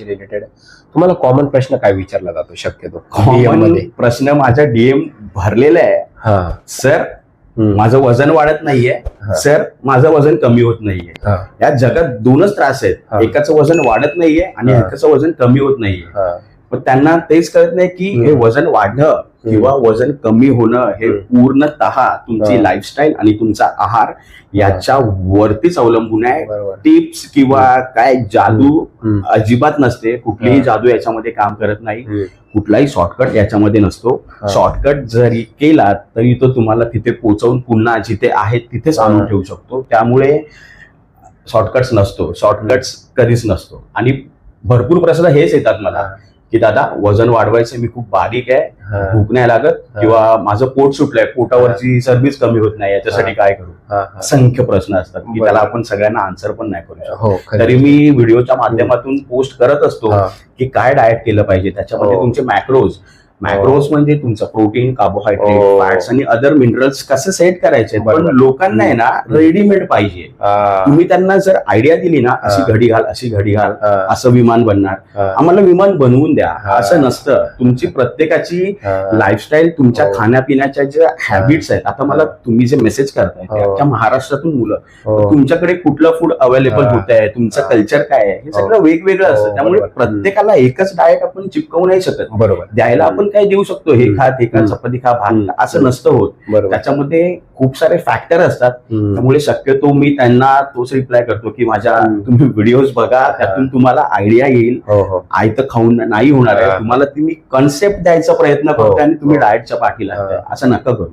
डाएटची related तुम्हाला common प्रश्न काय विचारला जातो शक्यतो? प्रश्न माझा डीएम भरलेला आहे. हा. सर. माझं वजन वाढत नाहीये. सर माझं वजन कमी होत नाहीये. या जगात दोनच त्रास. आहेत. एकाचं वजन वाढत नाहीये आणि. एकाचं वजन कमी होत नाहीये. पण त्यांना तेच कळत नाही की हे. वजन वाढणं किंवा वजन कमी होणं हे. पूर्णतः तुमची. लाईफस्टाईल आणि तुमचा आहार याच्या वरतीच अवलंबून आहे. टिप्स किंवा काय जादू. अजिबात नसते. कुठलीही. जादू याच्यामध्ये काम करत नाही. कुठलाही शॉर्टकट याच्यामध्ये नसतो. शॉर्टकट जरी केला तरी तो तुम्हाला तिथे पोहोचवून पुन्हा जिथे आहेत तिथेच. आणून ठेवू शकतो. त्यामुळे शॉर्टकट्स नसतो. शॉर्टकट्स कधीच नसतो. आणि भरपूर प्रश्न हेच येतात मला. की दादा वजन वाढवायचं मी खूप बारीक आहे भूक नाही लागत. किंवा माझं पोट सुटलंय पोटावरची सर्व्हिस कमी होत नाही याच्यासाठी. काय करू. असंख्य प्रश्न असतात की. त्याला आपण सगळ्यांना आन्सर पण नाही करू शकतो हो. तरी मी व्हिडिओच्या माध्यमातून पोस्ट करत असतो की काय डाएट केलं पाहिजे त्याच्यामध्ये हो. तुमचे मॅक्रोज मॅक्रोज म्हणजे तुमचं प्रोटीन हो. कार्बोहायड्रेट फॅट्स आणि अदर मिनरल्स कसे सेट करायचे पण. लोकांना आहे ना. रेडीमेड पाहिजे हा, तुम्ही त्यांना जर आयडिया दिली ना अशी हा. घडी घाल अशी घडी घाल हा, असं विमान बनणार हा, आम्हाला विमान बनवून द्या हा. असं नसतं तुमची प्रत्येकाची हा. लाईफस्टाईल तुमच्या हो. खाण्यापिण्याच्या ज्या हॅबिट्स आहेत आता मला तुम्ही जे मेसेज करताय ते हो. अख्ख्या महाराष्ट्रातून मुलं हो. तुमच्याकडे कुठलं फूड अवेलेबल हा. होत आहे तुमचं हा. कल्चर काय आहे हे सगळं हो. वेगवेगळं हो, असतं त्यामुळे. प्रत्येकाला एकच डाएट आपण चिपकवू नाही शकत बरोबर द्यायला आपण काय देऊ शकतो हे. खा ते खा. चपाती खा भात असं नसतं होत त्याच्यामध्ये खूप सारे फॅक्टर असतात. त्यामुळे शक्यतो मी त्यांना तोच रिप्लाय करतो की माझ्या. तुम्ही व्हिडिओज बघा त्यातून तुम्हाला आयडिया येईल हो हो आयतं खाऊन नाही होणार हा. आहे तुम्हाला तुम्ही कन्सेप्ट द्यायचा प्रयत्न हो. करताय आणि तुम्ही हो. डाएटच्या पाठी लागताय हा. असं नका करू